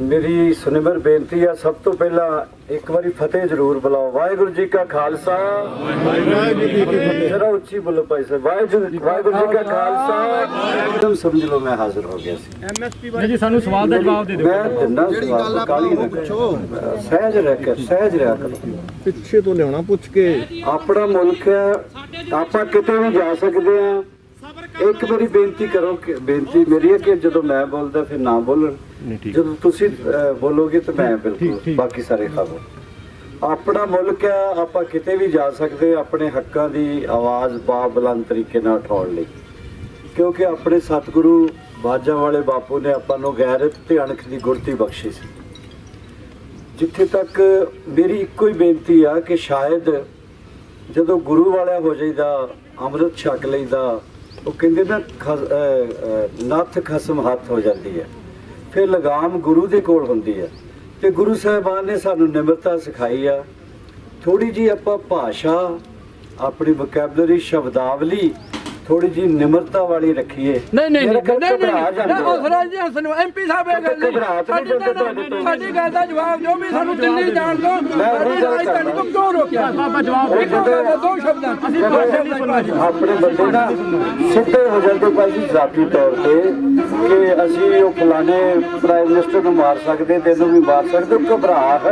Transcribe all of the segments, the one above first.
ਮੇਰੀ ਸੁਨਿਮਰ ਬੇਨਤੀ ਆ ਸਭ ਤੋਂ ਪਹਿਲਾਂ ਇੱਕ ਵਾਰੀ ਫਤਿਹ ਜ਼ਰੂਰ ਬੁਲਾਓ। ਵਾਹਿਗੁਰੂ ਜੀ ਕਾ ਖਾਲਸਾ। ਜਰਾ ਉੱਚੀ ਬੋਲੋ ਭਾਈ ਸਾਹਿਬ। ਵਾਹਿਗੁਰੂ ਵਾਹਿਗੁਰੂ ਜੀ ਕਾ ਖਾਲਸਾ। ਤੁਮ ਸਮਝ ਲਓ ਮੈਂ ਹਾਜ਼ਰ ਹੋ ਗਿਆ ਸੀ। ਜੀ ਸਾਨੂੰ ਸਵਾਲ ਦਾ ਜਵਾਬ ਦੇ ਦਿਓ। ਮੈਂ ਦਿੰਦਾ ਕਾਲੀ ਨਾ ਕਰੋ। ਸਹਿਜ ਰਹਿ ਕੇ ਸਹਿਜ ਰਿਹਾ ਕਰੋ। ਪਿੱਛੇ ਤੋਂ ਲਿਆਉਣਾ ਪੁੱਛ ਕੇ। ਆਪਣਾ ਮੁਲਕ ਹੈ ਆਪਾਂ ਕਿਤੇ ਵੀ ਜਾ ਸਕਦੇ ਆ ਇੱਕ ਵਾਰੀ ਬੇਨਤੀ ਕਰੋ ਕਿ ਬੇਨਤੀ ਮੇਰੀ ਹੈ ਕਿ ਜਦੋਂ ਮੈਂ ਬੋਲਦਾ ਫਿਰ ਨਾ ਬੋਲਣ। ਜਦੋਂ ਤੁਸੀਂ ਅਹ, ਬੋਲੋਗੇ ਤਾਂ ਮੈਂ ਬਿਲਕੁਲ ਬਾਕੀ ਸਾਰੇ ਖਾਵੋ ਆਪਣਾ ਮੁਲਕ ਹੈ ਆਪਾਂ ਕਿਤੇ ਵੀ ਜਾ ਸਕਦੇ ਹਾਂ ਆਪਣੇ ਹੱਕਾਂ ਦੀ ਆਵਾਜ਼ ਬਾਬਲੰਦ ਤਰੀਕੇ ਨਾਲ ਉਠਾਉਣ ਲਈ। ਕਿਉਂਕਿ ਆਪਣੇ ਸਤਿਗੁਰੂ ਬਾਜਾਂ ਵਾਲੇ ਬਾਪੂ ਨੇ ਆਪਾਂ ਨੂੰ ਗੈਰਤ ਤੇ ਅਣਖ ਦੀ ਗੁਰਤੀ ਬਖਸ਼ੀ ਸੀ। ਜਿੱਥੇ ਤੱਕ ਮੇਰੀ ਇੱਕੋ ਹੀ ਬੇਨਤੀ ਆ ਕਿ ਸ਼ਾਇਦ ਜਦੋਂ ਗੁਰੂ ਵਾਲਿਆ ਹੋ ਜਾਈਦਾ ਅੰਮ੍ਰਿਤ ਛਕ ਲਈਦਾ ਉਹ ਕਹਿੰਦੇ ਨਾ ਖਸ- ਨੱਥ ਖਸਮ ਹੱਥ ਹੋ ਜਾਂਦੀ ਹੈ। ਫਿਰ ਲਗਾਮ ਗੁਰੂ ਦੇ ਕੋਲ ਹੁੰਦੀ ਹੈ। ਤੇ ਗੁਰੂ ਸਾਹਿਬਾਨ ਨੇ ਸਾਨੂੰ ਨਿਮਰਤਾ ਸਿਖਾਈ ਆ। ਥੋੜੀ ਜੀ ਆਪਾਂ ਭਾਸ਼ਾ, ਆਪਣੀ ਵੋਕੈਬਲਰੀ ਸ਼ਬਦਾਵਲੀ ਥੋੜੀ ਜੀ ਨਿਮਰਤਾ ਵਾਲੀ ਰੱਖੀਏ। ਨਹੀਂ ਨਹੀਂ ਨਹੀਂ ਨਹੀਂ ਨਹੀਂ। ਜਾਂਦੇ ਹੋ। ਉਹ ਸਰਾਜ ਜੀ ਹਸਨ ਐਮਪੀ ਸਾਹਿਬ ਇਹ ਗੱਲ ਨਹੀਂ। ਸਾਡੀ ਗੱਲ ਦਾ ਜਵਾਬ ਜੋ ਵੀ ਸਾਨੂੰ ਦਿੱਲੀ ਜਾਣ ਤੋਂ ਸਾਡੀ ਰਾਜਧਾਨੀ ਤੋਂ ਕਿਉਂ ਰੋਕਿਆ? ਬਾਬਾ ਜਵਾਬ ਦੋ ਸ਼ਬਦਾਂ। ਅਸੀਂ ਭਾਸ਼ਾ ਨਹੀਂ ਭਾਸ਼ਾ ਆਪਣੇ ਬੰਦੇ ਨਾ ਸਿੱਧੇ ਹੋ ਜਾਂਦੇ ਭਾਈ ਜੀ ਜ਼ਾਤੀ ਤੌਰ ਤੇ ਕਿ ਅਸੀਂ ਉਹ ਫਲਾਣੇ ਪ੍ਰਾਈਮ ਮਿਨਿਸਟਰ ਨੂੰ ਮਾਰ ਸਕਦੇ ਤੈਨੂੰ ਵੀ ਮਾਰ ਸਕਦੇ ਘਬਰਾਹਟ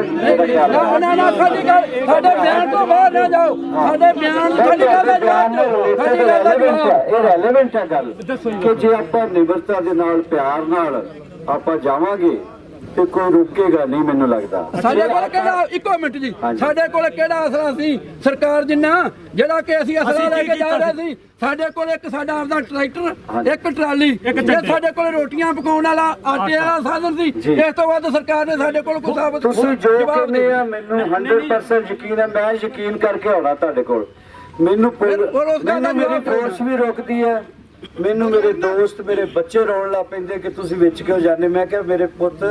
ਨਾ ਨਾ ਨਾ ਸਾਡੀ ਗੱਲ ਸਾਡੇ ਬਿਆਨ ਤੋਂ ਬਾਹਰ ਨਾ ਜਾਓ। ਸਾਡੇ ਬਿਆਨ ਸਾਡੀ ਗੱਲ ਦਾ ਜਵਾਬ ਦਿਓ। ਸਾਡੀ ਗੱਲ ਦਾ ਜਵਾਬ ਇਹ ਰੈਲੇਵੈਂਟ ਹੈ ਗੱਲ। ਕਿ ਜੇ ਆਪਾਂ ਨਿਮਰਤਾ ਦੇ ਨਾਲ ਪਿਆਰ ਨਾਲ ਆਪਾਂ ਜਾਵਾਂਗੇ ਤੇ ਕੋਈ ਰੁਕੇਗਾ ਨਹੀਂ ਮੈਨੂੰ ਲੱਗਦਾ। ਸਾਡੇ ਕੋਲ ਕਿਹੜਾ ਇੱਕੋ ਮਿੰਟ ਜੀ। ਹਾਂਜੀ। ਸਾਡੇ ਕੋਲ ਕਿਹੜਾ ਅਸਲਾ ਸੀ? ਸਰਕਾਰ ਜਿੰਨਾ ਜਿਹੜਾ ਕਿ ਅਸੀਂ ਅਸਲਾ ਲੈ ਕੇ ਜਾ ਰਹੇ ਸੀ? ਸਾਡੇ ਕੋਲ ਇੱਕ ਸਾਡਾ ਆਪਦਾ ਟਰੈਕਟਰ ਇੱਕ ਟਰਾਲੀ ਇਹ ਸਾਡੇ ਕੋਲ ਰੋਟੀਆਂ ਪਕਾਉਣ ਵਾਲਾ ਆਟੇ ਵਾਲਾ ਸਾਧਨ ਸੀ। ਇਸ ਤੋਂ ਬਾਅਦ ਸਰਕਾਰ ਨੇ ਸਾਡੇ ਕੋਲ ਕੋਈ ਸਾਬਤ ਤੁਸੀਂ ਜੋ ਜਵਾਬ ਕਹਿੰਦੇ ਦਿਓ। ਆ ਮੈਨੂੰ 100% ਯਕੀਨ ਹੈ ਮੈਂ ਯਕੀਨ ਕਰਕੇ ਆਉਣਾ ਤੁਹਾਡੇ ਕੋਲ। ਮੈਨੂੰ ਮੈਨੂੰ ਮੇਰੀ। ਫੋਰਸ ਵੀ ਰੋਕਦੀ ਹੈ। ਮੈਨੂੰ ਮੇਰੇ ਦੋਸਤ ਮੇਰੇ ਬੱਚੇ ਰੋਣ ਲੱਗ ਪੈਂਦੇ ਕਿ ਤੁਸੀਂ ਵਿੱਚ ਕਿਉਂ ਜਾਂਦੇ ਮੈਂ ਕਿਹਾ ਮੇਰੇ ਪੁੱਤ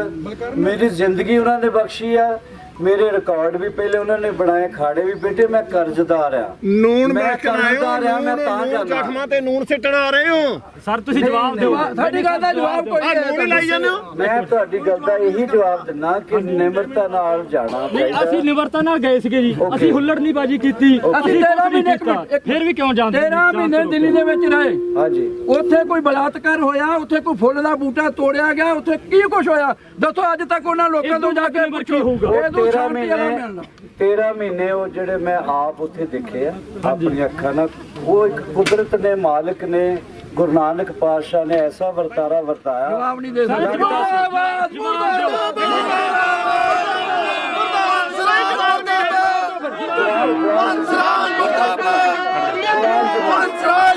ਮੇਰੀ ਜ਼ਿੰਦਗੀ ਉਹਨਾਂ ਨੇ ਬਖਸ਼ੀ ਆ। ਮੇਰੇ ਰਿਕਾਰਡ ਵੀ ਪਹਿਲੇ ਉਹਨਾਂ ਨੇ ਬਣਾਏ ਖਾੜੇ ਵੀ ਬੇਟੇ ਮੈਂ ਕਰਜ਼ਦਾਰ ਆ। ਨੂਣ ਮੈਂ ਕਰਜ਼ਦਾਰ ਆ ਮੈਂ ਤਾਂ ਜਾਂਦਾ। ਜ਼ਖਮਾਂ ਤੇ ਨੂਣ ਸਿੱਟਣ ਆ ਰਹੇ ਹੋ? ਸਰ ਤੁਸੀਂ ਜਵਾਬ ਦਿਓ। ਸਾਡੀ ਗੱਲ ਦਾ ਜਵਾਬ ਕੋਈ ਆ ਨੂਣ ਹੀ ਲਾਈ ਜਾਂਦੇ ਹੋ? ਮੈਂ ਤੁਹਾਡੀ ਗੱਲ ਦਾ ਇਹੀ ਜਵਾਬ ਦਿੰਦਾ ਕਿ ਨਿਮਰਤਾ ਨਾਲ ਜਾਣਾ ਨਹੀਂ ਚਾਹੀਦਾ। ਅਸੀਂ ਨਿਵਰਤਾ ਨਾਲ ਗਏ ਸੀਗੇ ਜੀ. ਅਸੀਂ ਹੁੱਲੜਨੀ ਬਾਜੀ ਕੀਤੀ। ਅਸੀਂ ਕੁਛ 13 ਨਹੀਂ ਮਹੀਨੇ। ਫਿਰ ਵੀ ਕਿਉਂ ਜਾਂਦੇ 13 ਮਹੀਨੇ ਦਿੱਲੀ ਦੇ ਵਿੱਚ ਰਹੇ। ਹਾਂਜੀ। ਉੱਥੇ ਕੋਈ ਬਲਾਤਕਾਰ ਹੋਇਆ ਉੱਥੇ ਕੋਈ ਫੁੱਲ ਦਾ ਬੂਟਾ ਤੋੜਿਆ ਗਿਆ ਉੱਥੇ ਕੀ ਕੁਝ ਹੋਇਆ? ਦੱਸੋ ਅੱਜ ਤੱਕ ਉਹਨਾਂ ਲੋਕਾਂ ਤੋਂ ਜਾ ਕੇ ਪੁੱਛੋ। ਹੋਊਗਾ। ਇਹ 13 ਸ਼ਾਂਤੀ ਵਾਲਾ ਮਹੀਨੇ ਮਿਲਣਾ। 13 ਮਹੀਨੇ ਉਹ ਜਿਹੜੇ ਮੈਂ ਆਪ ਉੱਥੇ ਦੇਖੇ ਆ ਆਪਣੀਆਂ ਅੱਖਾਂ ਨਾਲ। ਉਹ ਇੱਕ ਕੁਦਰਤ ਨੇ ਮਾਲਕ ਨੇ ਗੁਰੂ ਨਾਨਕ ਪਾਤਸ਼ਾਹ ਨੇ ਐਸਾ ਵਰਤਾਰਾ ਵਰਤਾਇਆ। ਜਵਾਬ ਨਹੀਂ ਦੇ ਸਕਦੇ।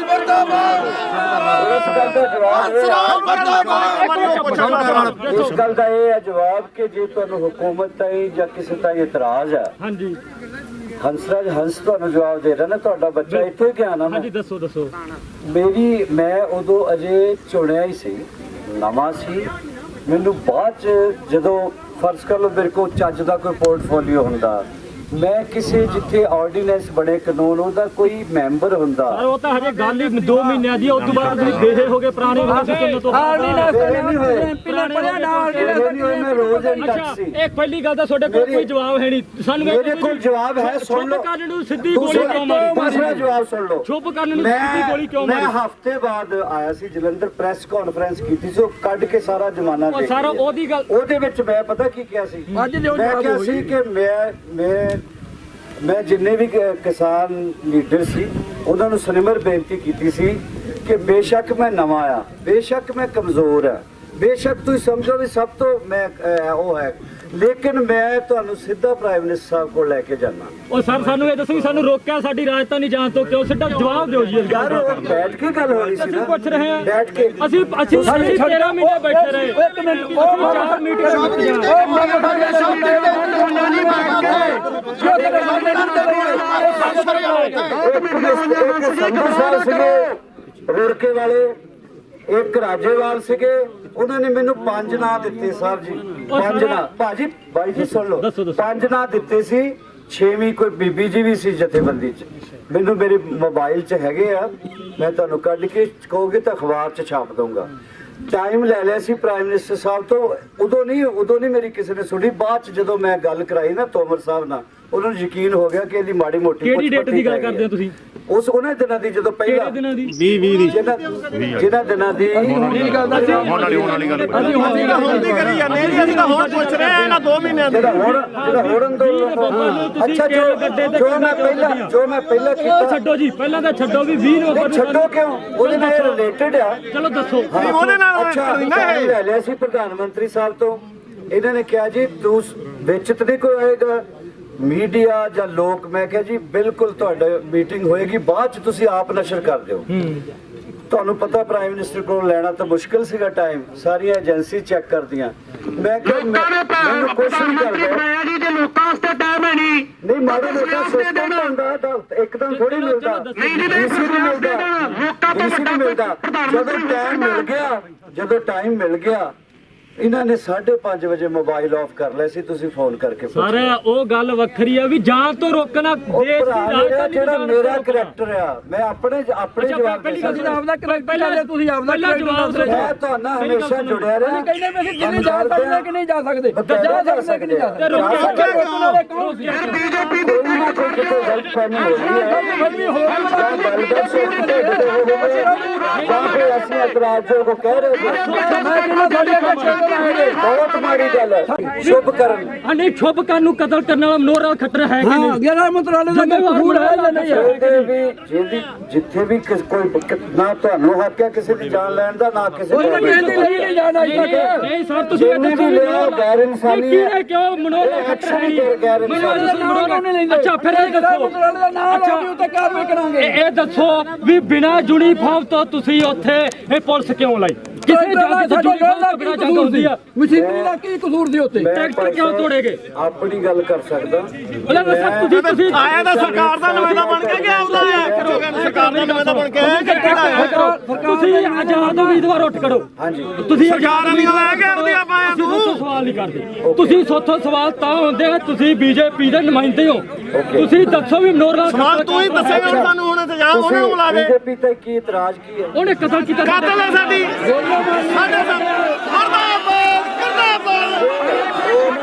ਮੁਰਦਾਬਾਦ ਇਸ ਗੱਲ ਦਾ ਜਵਾਬ ਇਹ ਆ- ਇਸ ਗੱਲ ਦਾ ਇਹ ਹੈ ਜਵਾਬ ਕਿ ਜੇ ਤੁਹਾਨੂੰ ਹੁਕੂਮਤ ਤਾਈ ਜਾਂ ਕਿਸੇ ਤਾਈ ਇਤਰਾਜ਼ ਹੈ ਹਾਂਜੀ। ਹੰਸਰਾਜ ਹੰਸ ਤੁਹਾਨੂੰ ਜਵਾਬ ਦੇ ਰਿਹਾ ਨਾ ਤੁਹਾਡਾ ਬੱਚਾ ਇੱਥੇ ਗਿਆ ਨਾ ਮੈਂ। ਹਾਂਜੀ ਦੱਸੋ ਦੱਸੋ। ਮੇਰੀ ਮੈਂ ਉਦੋਂ ਅਜੇ ਚੁਣਿਆ ਹੀ ਸੀ ਨਵਾਂ ਸੀ। ਮੈਨੂੰ ਬਾਅਦ ਚ ਜਦੋਂ ਫਰਜ਼ ਕਰ ਲਓ ਮੇਰੇ ਕੋਲ ਚੱਜ ਦਾ ਕੋਈ ਪੋਰਟਫੋਲੀਓ ਹੁੰਦਾ ਮੈਂ ਕਿਸੇ ਜਿੱਥੇ ਆਰਡੀਨੈਂਸ ਬਣੇ ਕਾਨੂੰਨ ਉਹਦਾ ਕੋਈ ਮੈਂਬਰ ਹੁੰਦਾ। ਸਰ ਉਹ ਤਾਂ ਹਜੇ ਗੱਲ ਹੀ 2 ਮਹੀਨਿਆਂ ਦੀ ਹੈ ਉਸ ਤੋਂ ਬਾਅਦ ਤੁਸੀਂ ਦੇਹੇ ਹੋ ਗਏ ਪੁਰਾਣੇ ਗਏ? ਸੁਣਨ ਤੋਂ। ਆਰਡੀਨੈਂਸ ਨਹੀਂ ਹੋਏ। ਨੇ ਪੜਿਆ ਨਾ ਨਹੀਂ ਹੋਏ, ਮੈਂ ਰੋਜ਼ ਅੱਛਾ ਸੀ ਇਹ ਪਹਿਲੀ ਗੱਲ ਤਾਂ ਤੁਹਾਡੇ ਕੋਲ ਕੋਈ ਜਵਾਬ ਹੈ ਨਹੀਂ। ਸਾਨੂੰ ਇਹ ਮੇਰੇ ਕੋਲ ਜਵਾਬ ਹੈ ਸੁਣ ਚੁੱਪ ਲਓ। ਕਰਨ ਨੂੰ ਸਿੱਧੀ ਗੋਲੀ ਕਿਉਂ ਮਾਰੀ? ਦੂਸਰਾ ਜਵਾਬ ਸੁਣ ਲਓ। ਚੁੱਪ ਕਰਨ ਨੂੰ ਸਿੱਧੀ ਗੋਲੀ ਕਿਉਂ ਮੈਂ ਮਾਰੀ? ਹਫ਼ਤੇ ਬਾਅਦ ਆਇਆ ਸੀ ਜਲੰਧਰ ਪ੍ਰੈਸ ਕਾਨਫਰੰਸ ਕੀਤੀ ਸੀ ਉਹ ਕੱਢ ਕੇ ਸਾਰਾ ਜਮਾਨਾ ਉਹ ਦੇਖ ਸਾਰਾ ਲਿਆ। ਉਹਦੀ ਗੱਲ ਉਹਦੇ ਵਿੱਚ ਮੈਂ ਪਤਾ ਕੀ ਕਿਹਾ ਸੀ? ਮੈਂ ਜਵਾਬ ਕਿਹਾ ਹੋਈ। ਸੀ ਕਿ ਮੈਂ ਮੈਂ ਮੈਂ ਜਿੰਨੇ ਵੀ ਕਿਸਾਨ ਲੀਡਰ ਸੀ, ਉਹਨਾਂ ਨੂੰ ਸਨਿਮਰ ਬੇਨਤੀ ਕੀਤੀ ਸੀ ਕਿ ਬੇਸ਼ੱਕ ਮੈਂ ਨਵਾਂ ਆ, ਬੇਸ਼ੱਕ ਮੈਂ ਕਮਜ਼ੋਰ ਆ। ਬੇਸ਼ੱਕ ਤੁਸੀਂ ਸਮਝੋ ਵੀ ਸਭ ਤੋਂ ਮੈਂ ਉਹ ਹੈ ਲੇਕਿਨ ਮੈਂ ਤੁਹਾਨੂੰ ਸਿੱਧਾ ਪ੍ਰਾਈਮ ਮਿਨਿਸਟਰ ਸਾਹਿਬ ਕੋਲ ਲੈ ਕੇ ਜਾਣਾ ਉਹ ਸਰ ਸਾਨੂੰ ਇਹ ਦੱਸੋ ਵੀ ਸਾਨੂੰ ਰੋਕਿਆ ਸਾਡੀ ਰਾਜਧਾਨੀ ਜਾਣ ਤੋਂ ਕਿਉਂ ਸਿੱਧਾ ਜਵਾਬ ਦਿਓ ਜੀ ਯਾਰ ਬੈਠ ਕੇ ਗੱਲ ਹੋ ਰਹੀ ਸੀ ਅਸੀਂ ਨਾ ਪੁੱਛ ਰਹੇ ਹਾਂ ਬੈਠ ਕੇ ਅਸੀਂ ਅਸੀਂ ਅਸੀਂ 13 ਮਹੀਨੇ ਬੈਠੇ ਰਹੇ ਇੱਕ ਮਿੰਟ ਉਹ ਚਾਰ ਮੀਟਿੰਗ ਉਹ ਸਾਡੇ ਸਾਹਮਣੇ ਨਹੀਂ ਬੈਠ ਕੇ ਜੋ ਤੇਰੇ ਸਾਹਮਣੇ ਨਹੀਂ ਇੱਕ ਇੱਕ ਸੰਧੂ ਸਾਹਿਬ ਸੀਗੇ ਰੁੜਕੇ ਵਾਲੇ ਇੱਕ ਰਾਜੇਵਾਲ ਸੀਗੇ ਉਹਨਾਂ ਨੇ ਮੈਨੂੰ ਪੰਜ ਨਾਂ ਦਿੱਤੇ ਸਾਹਿਬ ਜੀ। ਪੰਜ ਨਾਂ। ਭਾਜੀ ਬਾਈ ਜੀ ਸੁਣ ਲਓ। ਪੰਜ ਨਾਂ ਦਿੱਤੇ ਸੀ ਛੇਵੀਂ ਕੋਈ ਬੀਬੀ ਜੀ ਵੀ ਸੀ ਜਥੇਬੰਦੀ ਚ। ਮੈਨੂੰ ਮੇਰੇ ਮੋਬਾਈਲ 'ਚ ਹੈਗੇ ਆ। ਮੈਂ ਤੁਹਾਨੂੰ ਕੱਢ ਕੇ ਕਹੋਗੇ ਤਾਂ ਅਖਬਾਰ 'ਚ ਛਾਪ ਦਊਂਗਾ। ਟਾਈਮ ਲੈ ਲਿਆ ਸੀ ਪ੍ਰਾਈਮ ਮਿਨਿਸਟਰ ਸਾਹਿਬ ਤੋਂ। ਉਦੋਂ ਨਹੀਂ ਉਦੋਂ ਨਹੀਂ ਮੇਰੀ ਕਿਸੇ ਨੇ ਸੁਣੀ। ਬਾਅਦ ਚ ਜਦੋਂ ਮੈਂ ਗੱਲ ਕਰਾਈ ਨਾ ਤੋਮਰ ਸਾਹਿਬ ਨਾਲ ਉਹਨਾਂ ਨੂੰ ਯਕੀਨ ਹੋ ਗਿਆ ਕਿ ਇਹਦੀ ਮਾੜੀ ਮੋਟੀ ਕਿਹੜੀ ਡੇਟ ਦੀ ਗੱਲ ਕਰਦੇ ਹੋ ਤੁਸੀਂ? ਉਸ ਉਹਨਾਂ ਦਿਨਾਂ ਦੀ ਜਦੋਂ ਪਹਿਲਾਂ ਕਿਹੜੇ ਦਿਨਾਂ ਦੀ? 20 20 ਦੀ। ਜਿਹਨਾਂ ਦਿਨਾਂ ਦੀ ਹੁਣ ਵਾਲੀ ਹੁਣ ਵਾਲੀ ਗੱਲ ਅਸੀਂ ਹੁਣ ਦੀ ਹੁਣ ਦੀ ਕਰੀ ਜਾਂਦੇ ਜੀ ਅਸੀਂ ਤਾਂ ਹੁਣ ਪੁੱਛ ਰਹੇ ਆ ਇਹਨਾਂ 2 ਮਹੀਨਿਆਂ ਦੀ ਜਿਹੜਾ ਹੁਣ ਜਿਹੜਾ ਹੁਣ ਅੰਦਰ ਅੱਛਾ ਜੋ ਜੋ ਮੈਂ ਪਹਿਲਾਂ ਜੋ ਮੈਂ ਪਹਿਲਾਂ ਉਹ ਕੀਤਾ ਛੱਡੋ ਜੀ ਪਹਿਲਾਂ ਤਾਂ ਛੱਡੋ ਵੀ 20 ਨਵੰਬਰ ਨਹੀਂ ਛੱਡੋ ਕਿਉਂ? ਉਹਦੇ ਨਾਲ ਰਿਲੇਟਡ ਆ। ਚਲੋ ਦੱਸੋ। ਨਹੀਂ, ਉਹਦੇ ਨਾਲ ਅੱਛਾ ਕਰਨੀ ਨਾ ਇਹ। ਲੈ ਲਿਆ ਸੀ ਪ੍ਰਧਾਨ ਮੰਤਰੀ ਸਾਹਿਬ ਤੋਂ। ਇਹਨਾਂ ਨੇ ਕਿਹਾ ਜੀ ਤੂੰ ਵਿੱਚ ਤੇ ਨਹੀਂ ਕੋਈ ਆਏਗਾ ਮੀਡੀਆ ਜਾਂ ਲੋਕ ਮੈਂ ਕਿਹਾ ਜੀ ਬਿਲਕੁਲ ਤੁਹਾਡਾ ਮੀਟਿੰਗ ਹੋਏਗੀ ਬਾਅਦ ਚ ਤੁਸੀਂ ਆਪ ਨਸ਼ਰ ਕਰ ਦਿਓ ਤੁਹਾਨੂੰ ਪਤਾ ਪ੍ਰਾਈਮ ਮਿਨਿਸਟਰ ਕੋਲ ਲੈਣਾ ਤਾਂ ਮੁਸ਼ਕਿਲ ਸੀਗਾ ਟਾਈਮ ਸਾਰੀਆਂ ਏਜੰਸੀ ਚੈੱਕ ਕਰਦੀਆਂ। ਮੈਂ ਕਿਹਾ ਮੈਂ- ਮੈਨੂੰ ਕੁਛ ਨਹੀਂ ਕਰਦਾ। ਨਹੀਂ ਮਾੜੇ ਮੋਟਾ ਸਿਸਟਮ ਹੁੰਦਾ ਤਾਂ ਇੱਕਦਮ ਥੋੜੀ ਮਿਲਦਾ। ਡੀਸੀ ਨਹੀਂ ਮਿਲਦਾ। ਡੀਸੀ ਨਹੀਂ ਮਿਲਦਾ। ਜਦੋਂ ਟਾਈਮ ਮਿਲ ਗਿਆ ਜਦੋਂ ਟਾਈਮ ਮਿਲ ਗਿਆ ਇਹਨਾਂ ਨੇ 5:30 ਵਜੇ ਮੋਬਾਈਲ ਆਫ ਕਰ ਲਿਆ ਸੀ ਤੁਸੀਂ ਫੋਨ ਕਰਕੇ ਪੁੱਛ ਸਰ ਉਹ ਗੱਲ ਵੱਖਰੀ ਆ ਵੀ ਜਾਨ ਤੋਂ ਰੋਕਣਾ ਉਹ ਦੇਸ਼ ਭਰਾ ਦੀ ਮੇਰਾ ਰਾਜਧਾਨੀ ਜਿਹੜਾ ਦਾ ਮੇਰਾ ਕਰੈਕਟਰ ਆ ਮੈਂ ਆਪਣੇ ਆਪਣੇ ਅੱਛਾ, ਜਵਾਬ ਪਹਿਲੀ ਦੇ ਗੱਲ ਤੁਸੀਂ ਆਪਦਾ ਕਰੈਕਟਰ ਲੈ ਤੁਸੀਂ ਆਪਦਾ ਪਹਿਲਾਂ ਜਵਾਬ ਦਿਓ। ਮੈਂ ਤੁਹਾਨੂੰ ਹਮੇਸ਼ਾ ਜੁੜਿਆ ਰਿਹਾ ਕਹਿੰਦੇ ਵੀ ਅਸੀਂ ਦਿੱਲੀ ਜਾ ਸਕਦੇ ਕਿ ਨਹੀਂ ਜਾ ਸਕਦੇ ਜਾ ਸਕਦੇ ਕਿ ਨਹੀਂ ਜਾ ਸਕਦੇ ਜਾ ਸਕਦੇ ਜਾ ਸਕਦੇ ਕੌਣ ਸੀ ਕੋਈ ਨਾ ਕੋਈ ਕਿਤੇ ਗਲਤ ਫਹਿਮੀ ਹੋ ਰਹੀ ਹੈ ਫਿਰ ਵੀ ਹੋਰ ਜਾਂ ਗੱਲਬਾਤ ਸੋਚ ਕੇ ਕਿਤੇ ਹੋ ਗਏ ਜਾਂ ਫਿਰ ਅਸੀਂ ਇਤਰਾਜ਼ੋਂ ਕੋ ਕਹਿ ਰਹੇ ਸੀ ਮੈਂ ਕਿਹਾ ਤੁਹਾਡੇ ਅੱਗੇ ਚੱਲ ਬਹੁਤ ਮਾੜੀ ਗੱਲ ਹੈ। ਸ਼ੁਭ ਕਰਨ। ਆ ਨਹੀਂ ਸ਼ੁਭ ਕਰਨ ਨੂੰ ਕਤਲ ਕਰਨ ਵਾਲਾ ਮਨੋਰਾ ਖੱਟਰ ਹੈ ਕਿ ਹਾਂ ਨਹੀਂ? ਗੈਰ ਮੰਤਰਾਲੇ ਦਾ ਕੋਈ ਕਸੂਰ ਹੈ ਜਾਂ ਨਹੀਂ ਹੈ? ਵੀ ਜਿਹਦੀ ਜਿੱਥੇ ਵੀ ਕਿਸ- ਕੋਈ ਨਾ ਤੁਹਾਨੂੰ ਹੱਕ ਹੈ ਕਿਸੇ ਦੀ ਜਾਨ ਲੈਣ ਦਾ ਨਾ ਕਿਸੇ ਕੋਈ ਨਹੀਂ ਜਾਣਾ ਨਹੀਂ, ਨਹੀਂ ਨਹੀਂ ਸਰ ਤੁਸੀਂ ਇਹ ਜਿੰਨੀ ਵੀ ਲਿਆ ਗੈਰ ਇਨਸਾਨੀ ਹੈ। ਕਿਉਂ ਮਨੋਰਾ ਇਹ ਖੱਟਰ ਹੈ? ਲੈਂਦੇ ਅੱਛਾ ਫਿਰ ਇਹ ਦੱਸੋ। ਲਾ ਕੇ ਉੱਤੇ ਕਾਰਵਾਈ ਕਰਾਂਗੇ। ਇਹ ਇਹ ਦੱਸੋ ਵੀ ਬਿਨਾ ਯੂਨੀਫਾਰਮ ਤੋਂ ਤੁਸੀਂ ਉੱਥੇ ਇਹ ਪੁਲਿਸ ਕਿਉਂ ਲਾਈ? ਕਿਸੇ ਜੱਜ ਤੇ ਯੂਨੀਫਾਰਮ ਤੋਂ ਬਿਨਾ ਜੰਗ ਹੁੰਦੀ ਆ। ਮਸ਼ੀਨਰੀ ਦਾ ਕੀ ਕਸੂਰ ਉੱਥੇ? ਮੈਂ ਟਰੈਕਟਰ ਕਿਉਂ ਤੋੜੇਗੇ? ਆਪਣੀ ਗੱਲ ਕਰ ਸਕਦਾ। ਉਹਦਾ ਦੱਸੋ ਤੁਸੀਂ ਤੁਸੀਂ ਆਇਆ ਤਾਂ ਸਰਕਾਰ ਦਾ ਨੁਮਾਇੰਦਾ ਬਣ ਕੇ ਗਿਆ ਉਹਦਾ ਆਇਆ ਕਰੋਗੇ ਸਰਕਾਰ ਦਾ ਨੁਮਾਇੰਦਾ ਬਣ ਕੇ ਕਿਹੜਾ ਆਇਆ ਤੁਸੀਂ ਆਜ਼ਾਦ ਉਮੀਦਵਾਰ ਉੱਠ ਕਰੋ ਹਾਂਜੀ। ਤੁਸੀਂ ਸਰਕਾਰ ਵਾਲੀ ਹੈ ਕਿ ਆਪਣੀ ਆਪਾਂ ਆਏ ਤੁਸੀਂ ਸਵਾਲ ਨਹੀਂ ਕਰਦੇ। ਤੁਸੀਂ ਸੋਥੋਂ ਸਵਾਲ ਤਾਂ ਹੁੰਦੇ ਆ ਤੁਸੀਂ ਬੀਜੇਪੀ ਦੇ ਨੁਮਾਇੰਦੇ ਹੋ। ਤੁਸੀਂ ਦੱਸੋ ਵੀ ਮਨੋਹਰ ਲਾਲ ਸਵਾਲ ਤੂੰ ਹੀ ਦੱਸੇਗਾ ਸਾਨੂੰ ਹੁਣ ਇੰਤਜ਼ਾਮ ਉਹਨਾਂ ਨੂੰ ਬੁਲਾ ਦੇ। ਬੀਜੇਪੀ ਤੇ ਕੀ ਇਤਰਾਜ਼ ਕੀ ਹੈ? ਉਹਨੇ ਕਤਲ ਕੀਤਾ? ਕਾਤਲ ਹੈ ਸਾਡੀ। ਸਾਡੇ ਸਾਹਮਣੇ ਮਰਦਾਬਾਦ ਮਰਦਾਬਾਦ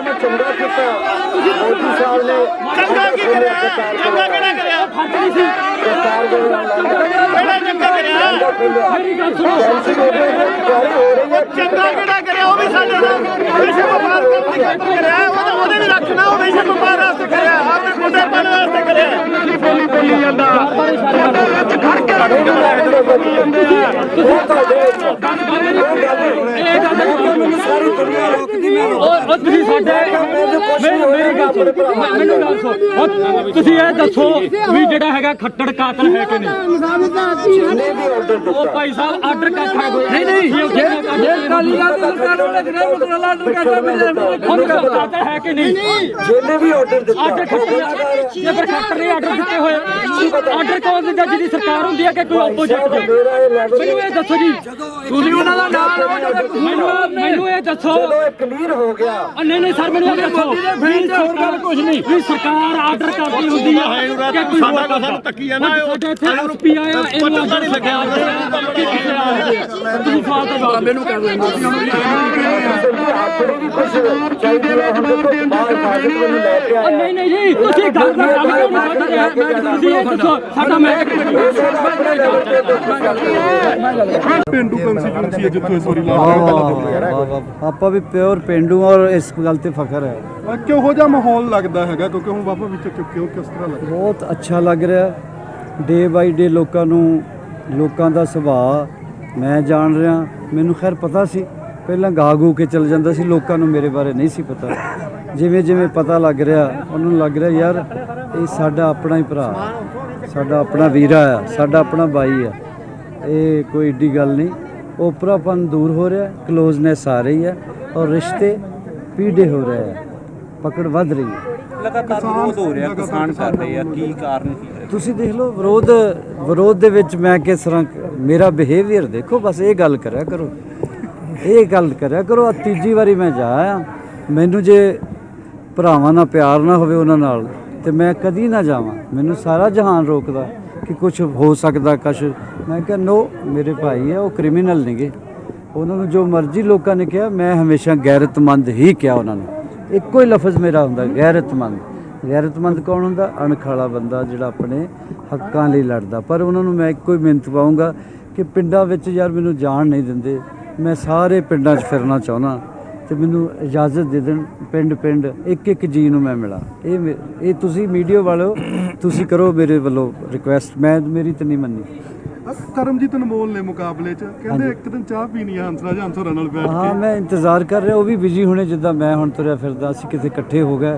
ਨੇ ਚੰਗਾ ਕੀਤਾ। ਮੋਦੀ ਸਾਹਿਬ ਨੇ ਚੰਗਾ ਕੀ ਕਰਿਆ? ਚੰਗਾ ਕਿਹੜਾ ਕਰਿਆ? ਫੱਟ ਸੀ ਸਰਕਾਰ ਦੇ ਕਿਹੜਾ ਚੰਗਾ ਕਰਿਆ? ਮੇਰੀ ਗੱਲ ਸੁਣੋ। ਚੰਗਾ ਕਿਹੜਾ ਕਰਿਆ? ਉਹ ਵੀ ਸਾਡੇ ਨਾਲ। ਵਿਸ਼ੇ ਵਪਾਰ ਕਰਨ ਦੀ ਕਰਿਆ। ਵੀ ਰੱਖਣਾ ਉਹ ਵਿਸ਼ੇ ਵਪਾਰ ਵਾਸਤੇ ਕਰਿਆ ਆਪਣੇ ਮੁੰਡੇ ਬਣ ਵਾਸਤੇ ਕਰਿਆ ਬੋਲੀ ਜਾਂਦਾ ਉਹ ਤੁਹਾਡੇ ਉਹ ਗੱਲ ਨਹੀਂ ਸਾਰੀ ਦੁਨੀਆ ਰੋਕਦੀ ਮੈਂ ਉਹ ਤੁਸੀਂ ਸਾਡੇ ਮੈਨੂੰ ਮੇਰੀ ਗੱਲ ਮੈਨੂੰ ਗੱਲ ਸੁਣੋ ਤੁਸੀਂ ਇਹ ਦੱਸੋ ਵੀ ਜਿਹੜਾ ਹੈਗਾ ਖੱਟੜ ਕਾਤਲ ਹੈ ਕਿ ਨਹੀਂ? ਉਹ ਭਾਈ ਸਾਹਿਬ ਆਰਡਰ ਕੋਈ ਨਹੀਂ ਨਹੀਂ ਜੇ ਜੇ ਕਾਲੀ ਗੱਲ ਦੀ ਸਰਕਾਰ ਉਹਨੇ ਗ੍ਰਹਿ ਮੰਤਰਾਲਾ ਆਰਡਰ ਕਰਦਾ ਵੀ ਹੁਣ ਕਾਤਲ ਹੈ ਕਿ ਨਹੀਂ? ਜਿਹਨੇ ਵੀ ਆਰਡਰ ਦਿੱਤਾ ਜੇ ਨੇ ਆਰਡਰ ਦਿੱਤੇ ਹੋਏ ਆਰਡਰ ਕੌਣ ਦਿੰਦਾ ਜਿਹਦੀ ਸਰਕਾਰ ਹੁੰਦੀ ਹੈ ਕਿ ਕੋਈ ਆਪੋਜੀਟ ਦੇ ਮੇਰਾ ਇਹ ਲੈਵਲ ਮੈਨੂੰ ਇਹ ਦੱਸੋ ਜੀ ਤੁਸੀਂ ਉਹਨਾਂ ਦਾ ਨਾਮ ਲਓ ਜਿਹੜਾ ਮੈਨੂੰ ਮੈਨੂੰ ਇਹ ਦੱਸੋ ਜਦੋਂ ਇਹ ਕਲੀਅਰ ਹੋ ਗਿਆ ਆ ਨਹੀਂ ਨਹੀਂ ਸਰ ਮੈਨੂੰ ਇਹ ਦੱਸੋ ਵੀ ਸਰਕਾਰ ਕੁਝ ਨਹੀਂ ਵੀ ਸਰਕਾਰ ਆਰਡਰ ਕਰਦੀ ਹੁੰਦੀ ਹੈ ਕਿ ਕੋਈ ਸਾਡਾ ਕੋ ਸਾਨੂੰ ਤੱਕੀ ਜਾਂਦਾ ਹੈ ਸਾਡੇ ਇੱਥੇ ਐਸਪੀ ਆਇਆ ਇਹਨੂੰ ਆਰਡਰ ਲੱਗਿਆ ਕਿ ਕਿਸੇ ਆ ਤੁਸੀਂ ਸਵਾਲ ਦਾ ਜਵਾਬ ਮੈਨੂੰ ਕਰ ਆਪਣੇ ਵੀ ਕੁਝ ਚਾਹੀਦੀ ਹੈ ਹੁਣ ਦੇਖੋ ਬਾਹਰ ਫਾਜ਼ਿਲ ਮੈਨੂੰ ਲੈ ਕੇ ਆਇਆ। ਨਹੀਂ ਨਹੀਂ ਜੀ ਤੁਸੀਂ ਗੱਲ ਦਾ ਕੰਮ ਕਿਉਂ ਨਹੀਂ ਕਰਦੇ ਤੁਸੀਂ ਇਹ ਦੱਸੋ ਸਾਡਾ ਮੈਂ ਆਪਣੇ ਲੈਵਲ ਤੇ ਦੱਸੋ ਪਿੰਡੂ ਕੰਸਟੀਚੁਐਂਸੀ ਹੈ ਜਿੱਥੋਂ ਇਸ ਵਾਰੀ ਵਾਹ ਵਾਹ ਵਾਹ ਵਾਹ। ਆਪਾਂ ਵੀ ਪਿਓਰ ਪਿੰਡੂ ਔਰ ਇਸ ਗੱਲ ਤੇ ਫਖਰ ਹੈ। ਲੱਗ ਕਿਹੋ ਜਿਹਾ ਮਾਹੌਲ ਲੱਗਦਾ ਹੈਗਾ? ਕਿਉਂਕਿ ਹੁਣ ਬਾਬਾ ਵਿੱਚ ਚੁੱਕੇ ਹੋ ਕਿਸ ਤਰ੍ਹਾਂ ਲੱਗਦਾ? ਬਹੁਤ ਅੱਛਾ ਲੱਗ ਰਿਹਾ। ਡੇ ਬਾਈ ਡੇ ਲੋਕਾਂ ਨੂੰ ਲੋਕਾਂ ਦਾ ਸੁਭਾਅ ਮੈਂ ਜਾਣ ਰਿਹਾ। ਮੈਨੂੰ ਖੈਰ ਪਤਾ ਸੀ। ਪਹਿਲਾਂ ਗਾਗੂ ਕੇ ਚਲ ਜਾਂਦਾ ਸੀ ਲੋਕਾਂ ਨੂੰ ਮੇਰੇ ਬਾਰੇ ਨਹੀਂ ਸੀ ਪਤਾ। ਜਿਵੇਂ ਜਿਵੇਂ ਪਤਾ ਲੱਗ ਰਿਹਾ ਉਹਨਾਂ ਨੂੰ ਲੱਗ ਰਿਹਾ ਯਾਰ ਇਹ ਸਾਡਾ ਆਪਣਾ ਹੀ ਭਰਾ ਸਾਡਾ ਆਪਣਾ ਵੀਰਾ ਆ ਸਾਡਾ ਆਪਣਾ ਬਾਈ ਆ ਇਹ ਕੋਈ ਏਡੀ ਗੱਲ ਨਹੀਂ। ਓਪਰਾਪਨ ਦੂਰ ਹੋ ਰਿਹਾ ਕਲੋਜ਼ਨੈਸ ਆ ਰਹੀ ਹੈ ਔਰ ਰਿਸ਼ਤੇ ਪੀੜੇ ਹੋ ਰਹੇ ਹੈ ਪਕੜ ਵੱਧ ਰਹੀ ਹੈ। ਲਗਾਤਾਰ ਵਿਰੋਧ ਹੋ ਰਿਹਾ ਕਿਸਾਨ ਕਰ ਰਹੇ ਆ ਕੀ ਕਾਰਨ ਕੀ ਹੈ? ਤੁਸੀਂ ਦੇਖ ਲਓ ਵਿਰੋਧ ਵਿਰੋਧ ਦੇ ਵਿੱਚ ਮੈਂ ਕਿਸ ਤਰ੍ਹਾਂ ਮੇਰਾ ਬਿਹੇਵੀਅਰ ਦੇਖੋ ਬਸ ਇਹ ਗੱਲ ਕਰਿਆ ਕਰੋ। ਇਹ ਗੱਲ ਕਰਿਆ ਕਰੋ ਆ ਤੀਜੀ ਵਾਰੀ ਮੈਂ ਜਾ ਆਇਆ। ਮੈਨੂੰ ਜੇ ਭਰਾਵਾਂ ਨਾਲ ਪਿਆਰ ਨਾ ਹੋਵੇ ਉਹਨਾਂ ਨਾਲ, ਤੇ ਮੈਂ ਕਦੀ ਨਾ ਜਾਵਾਂ। ਮੈਨੂੰ ਸਾਰਾ ਜਹਾਨ ਰੋਕਦਾ ਕਿ ਕੁਝ ਹੋ ਸਕਦਾ, ਕੁਛ। ਮੈਂ ਕਿਹਾ, ਨੋ, ਮੇਰੇ ਭਾਈ ਆ, ਉਹ ਕ੍ਰਿਮੀਨਲ ਨਹੀਂਗੇ ਉਹਨਾਂ ਨੂੰ ਜੋ ਮਰਜ਼ੀ ਲੋਕਾਂ ਨੇ ਕਿਹਾ, ਮੈਂ ਹਮੇਸ਼ਾ ਗੈਰਤਮੰਦ ਹੀ ਕਿਹਾ ਉਹਨਾਂ ਨੂੰ। ਇੱਕੋ ਹੀ ਲਫ਼ਜ਼ ਮੇਰਾ ਹੁੰਦਾ, ਗੈਰਤਮੰਦ। ਗੈਰਤਮੰਦ ਕੌਣ ਹੁੰਦਾ? ਅਣਖਾਲਾ ਬੰਦਾ ਜਿਹੜਾ ਆਪਣੇ ਹੱਕਾਂ ਲਈ ਲੜਦਾ। ਪਰ ਉਹਨਾਂ ਨੂੰ ਮੈਂ ਇੱਕੋ ਹੀ ਮਿਹਨਤ ਪਾਉਂਗਾ ਕਿ ਪਿੰਡਾਂ ਵਿੱਚ ਯਾਰ ਮੈਨੂੰ ਜਾਣ ਨਹੀਂ ਦਿੰਦੇ। ਮੈਂ ਸਾਰੇ ਪਿੰਡਾਂ 'ਚ ਫਿਰਨਾ ਚਾਹੁੰਦਾ। ਤੇ ਮੈਨੂੰ ਇਜਾਜ਼ਤ ਦੇ ਦੇਣ ਪਿੰਡ ਪਿੰਡ ਇੱਕ ਇੱਕ ਜੀ ਨੂੰ ਮੈਂ ਮਿਲਾਂ। ਇਹ ਮੇ- ਇਹ ਤੁਸੀਂ ਮੀਡੀਆ ਵਾਲਿਓ ਤੁਸੀਂ ਕਰੋ ਮੇਰੇ ਵੱਲੋਂ ਰਿਕੁਐਸਟ ਮੈਂ ਮੇਰੀ ਤਾਂ ਨਹੀਂ ਮੰਨੀ। ਅਹ ਕਰਮਜੀਤ ਅਨਮੋਲ ਨੇ ਮੁਕਾਬਲੇ 'ਚ। ਕਹਿੰਦੇ ਇੱਕ ਦਿਨ ਚਾਹ ਪੀਣੀ ਆ ਹੰਸਰਾ ਜਾਂ ਹੰਸਰਾ ਨਾਲ ਬੈਠ ਹਾਂ ਕੇ। ਮੈਂ ਇੰਤਜ਼ਾਰ ਕਰ ਰਿਹਾ ਉਹ ਵੀ ਬਿਜ਼ੀ ਹੋਣੇ ਜਿੱਦਾਂ ਮੈਂ ਹੁਣ ਤੁਰਿਆ ਫਿਰਦਾ ਅਸੀਂ ਕਿਤੇ ਇਕੱਠੇ ਹੋ ਗਏ।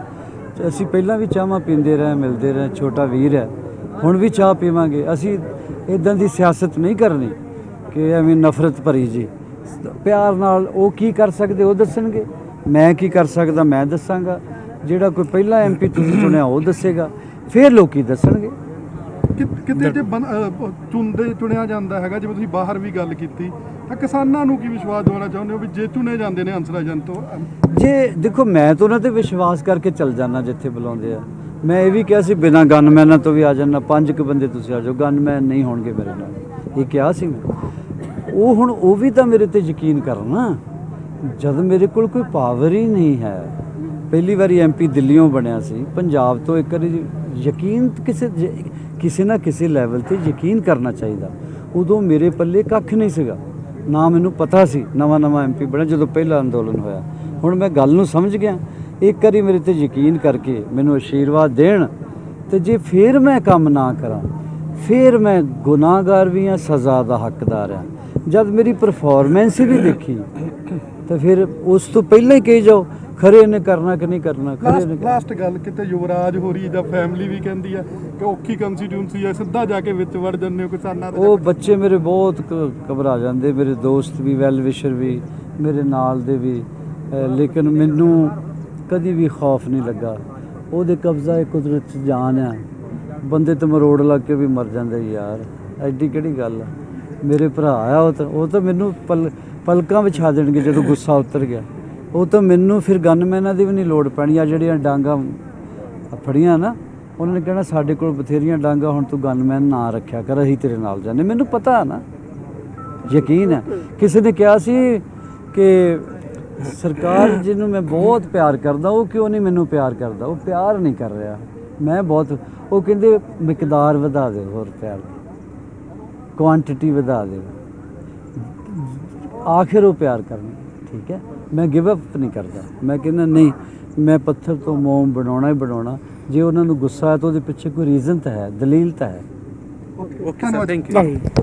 ਤੇ ਅਸੀਂ ਪਹਿਲਾਂ ਵੀ ਚਾਹਾਂ ਪੀਂਦੇ ਰਹੇ ਮਿਲਦੇ ਰਹੇ ਛੋਟਾ ਵੀਰ ਹੈ। ਹੁਣ ਵੀ ਚਾਹ ਪੀਵਾਂਗੇ। ਅਸੀਂ ਇਦਾਂ ਦੀ ਸਿਆਸਤ ਨਹੀਂ ਕਰਨੀ ਕਿ ਐਵੇਂ ਨਫ਼ਰਤ ਭਰੀ ਜੀ। ਪਿਆਰ ਨਾਲ ਉਹ ਕੀ ਕਰ ਸਕਦੇ ਉਹ ਦੱਸਣਗੇ। ਮੈਂ ਕੀ ਕਰ ਸਕਦਾ ਮੈਂ ਦੱਸਾਂਗਾ। ਜਿਹੜਾ ਕੋਈ ਪਹਿਲਾ ਐਮਪੀ ਤੁਸੀਂ ਚੁਣਿਆ ਉਹ ਦੱਸੇਗਾ। ਫਿਰ ਲੋਕੀ ਦੱਸਣਗੇ। ਕਿਤੇ ਜੇ ਚੁਣਦੇ ਚੁਣਿਆ ਜਾਂਦਾ ਹੈਗਾ ਜਿਵੇਂ ਤੁਸੀਂ ਬਾਹਰ ਵੀ ਗੱਲ ਕੀਤੀ ਤਾਂ ਕਿਸਾਨਾਂ ਨੂੰ ਕੀ ਵਿਸ਼ਵਾਸ ਦਿਵਾਉਣਾ ਚਾਹੁੰਦੇ ਹੋ ਵੀ ਜੇ ਚੁਣੇ ਜਾਂਦੇ ਨੇ ਹੰਸਰਾ ਜਨ ਤੋਂ? ਜੇ ਦੇਖੋ ਮੈਂ ਤਾਂ ਉਹਨਾਂ ਤੇ ਵਿਸ਼ਵਾਸ ਕਰਕੇ ਚੱਲ ਜਾਣਾ ਜਿੱਥੇ ਬੁਲਾਉਂਦੇ ਆ। ਮੈਂ ਇਹ ਵੀ ਕਿਹਾ ਸੀ ਬਿਨਾਂ ਗਨਮੈਨਾਂ ਤੋਂ ਵੀ ਆ ਜਾਣਾ ਪੰਜ ਕੁ ਬੰਦੇ ਤੁਸੀਂ ਆ ਜਾਓ। ਗਨਮੈਨ ਨਹੀਂ ਹੋਣਗੇ ਮੇਰੇ ਨਾਲ। ਇਹ ਕਿਹਾ ਸੀ ਮੈਂ। ਉਹ ਹੁਣ ਉਹ ਵੀ ਤਾਂ ਮੇਰੇ ਤੇ ਯਕੀਨ ਕਰਨਾ। ਜਦ ਮੇਰੇ ਕੋਲ ਕੋਈ ਪਾਵਰ ਹੀ ਨਹੀਂ ਹੈ। ਪਹਿਲੀ ਵਾਰੀ ਐਮਪੀ ਦਿੱਲੀੋਂ ਬਣਿਆ ਸੀ। ਪੰਜਾਬ ਤੋਂ ਇੱਕ ਵਾਰੀ ਯਕੀਨ ਕਿਸੇ ਜ- ਕਿਸੇ ਨਾ ਕਿਸੇ ਲੈਵਲ ਤੇ ਯਕੀਨ ਕਰਨਾ ਚਾਹੀਦਾ। ਉਦੋਂ ਮੇਰੇ ਪੱਲੇ ਕੱਖ ਨਹੀਂ ਸੀਗਾ। ਨਾ ਮੈਨੂੰ ਪਤਾ ਸੀ, ਨਵਾਂ ਨਵਾਂ ਐਮਪੀ ਬਣਿਆ ਜਦੋਂ ਪਹਿਲਾ ਅੰਦੋਲਨ ਹੋਇਆ। ਹੁਣ ਮੈਂ ਗੱਲ ਨੂੰ ਸਮਝ ਗਿਆ। ਇੱਕ ਵਾਰੀ ਮੇਰੇ ਤੇ ਯਕੀਨ ਕਰਕੇ ਮੈਨੂੰ ਆਸ਼ੀਰਵਾਦ ਦੇਣ। ਤੇ ਜੇ ਫੇਰ ਮੈਂ ਕੰਮ ਨਾ ਕਰਾਂ, ਫੇਰ ਮੈਂ ਗੁਨਾਹਗਾਰ ਵੀ ਹਾਂ, ਸਜ਼ਾ ਦਾ ਹੱਕਦਾਰ ਹਾਂ। ਜਦ ਮੇਰੀ ਪਰਫਾਰਮੈਂਸ ਹੀ ਨਹੀਂ ਦੇਖੀ ਤਾਂ ਫਿਰ ਉਸ ਤੋਂ ਪਹਿਲਾਂ ਹੀ ਕਹੀ ਜਾਓ ਖਰੇ ਨੇ ਕਰਨਾ ਕਿ ਨਹੀਂ ਕਰਨਾ ਖਰੇ ਨੇ ਲਾਸਟ ਗੱਲ ਕਿਤੇ ਯੁਵਰਾਜ ਹੋਰੀ ਦਾ ਫੈਮਿਲੀ ਵੀ ਕਹਿੰਦੀ ਆ ਕਿ ਔਖੀ ਕੰਸਟੀਟਿਊਂਸੀ ਹੈ ਸਿੱਧਾ ਜਾ ਕੇ ਵਿੱਚ ਵੜ ਜੰਨੇ ਹੋ ਕਿਸਾਨਾਂ ਦੇ ਉਹ ਬੱਚੇ ਮੇਰੇ ਬਹੁਤ ਘਬਰਾ ਜਾਂਦੇ ਮੇਰੇ ਦੋਸਤ ਵੀ ਵੈਲ ਵਿਸ਼ਰ ਵੀ ਮੇਰੇ ਨਾਲ ਦੇ ਵੀ ਲੇਕਿਨ ਮੈਨੂੰ ਕਦੀ ਵੀ ਖੌਫ ਨਹੀਂ ਲੱਗਾ। ਉਹਦੇ ਕਬਜ਼ਾ ਹੈ ਕੁਦਰਤ 'ਚ ਜਾਨ ਆ। ਬੰਦੇ ਤੇ ਮਰੋੜ ਲੱਗ ਕੇ ਵੀ ਮਰ ਜਾਂਦੇ ਯਾਰ ਐਡੀ ਕਿਹੜੀ ਗੱਲ ਆ? ਮੇਰੇ ਭਰਾ ਆ, ਉਹ ਤਾਂ ਉਹ ਤਾਂ ਮੈਨੂੰ ਪਲ ਪਲਕਾਂ ਵਿਛਾ ਦੇਣਗੇ ਜਦੋਂ ਗੁੱਸਾ ਉਤਰ ਗਿਆ। ਉਹ ਤਾਂ ਮੈਨੂੰ ਫਿਰ ਗਨਮੈਨਾਂ ਦੀ ਵੀ ਨਹੀਂ ਲੋੜ ਪੈਣੀ ਆ ਜਿਹੜੀਆਂ ਡਾਂਗਾ ਫੜੀਆਂ ਨਾ, ਉਹਨਾਂ ਨੇ ਕਹਿਣਾ ਸਾਡੇ ਕੋਲ ਬਥੇਰੀਆਂ ਡਾਂਗਾ, ਹੁਣ ਤੂੰ ਗਨਮੈਨ ਨਾ ਰੱਖਿਆ ਕਰ, ਅਸੀਂ ਤੇਰੇ ਨਾਲ ਜਾਂਦੇ। ਮੈਨੂੰ ਪਤਾ ਨਾ, ਯਕੀਨ ਹੈ ਕਿਸੇ ਨੇ ਕਿਹਾ ਸੀ ਕਿ ਸਰਕਾਰ ਜਿਹਨੂੰ ਮੈਂ ਬਹੁਤ ਪਿਆਰ ਕਰਦਾ, ਉਹ ਕਿਉਂ ਨਹੀਂ ਮੈਨੂੰ ਪਿਆਰ ਕਰਦਾ? ਉਹ ਪਿਆਰ ਨਹੀਂ ਕਰ ਰਿਹਾ। ਮੈਂ ਬਹੁਤ ਉਹ ਕਹਿੰਦੇ, ਮਿਕਦਾਰ ਵਧਾ ਦੇ ਹੋਰ ਪਿਆਰ। ਦੀ ਕੁਆਂਟੀਟੀ ਵਧਾ ਦੇ ਆਖਿਰ ਉਹ ਪਿਆਰ ਕਰਨਾ ਠੀਕ ਹੈ? ਮੈਂ ਗਿਵ ਅਪ ਨਹੀਂ ਕਰਦਾ। ਮੈਂ ਕਹਿੰਦਾ ਨਹੀਂ ਮੈਂ ਪੱਥਰ ਤੋਂ ਮੋਮ ਬਣਾਉਣਾ ਹੀ ਬਣਾਉਣਾ। ਜੇ ਉਹਨਾਂ ਨੂੰ ਗੁੱਸਾ ਹੈ ਤਾਂ ਉਹਦੇ ਪਿੱਛੇ ਕੋਈ ਰੀਜ਼ਨ ਤਾਂ ਹੈ ਦਲੀਲ ਤਾਂ ਹੈ। Okay sir thank you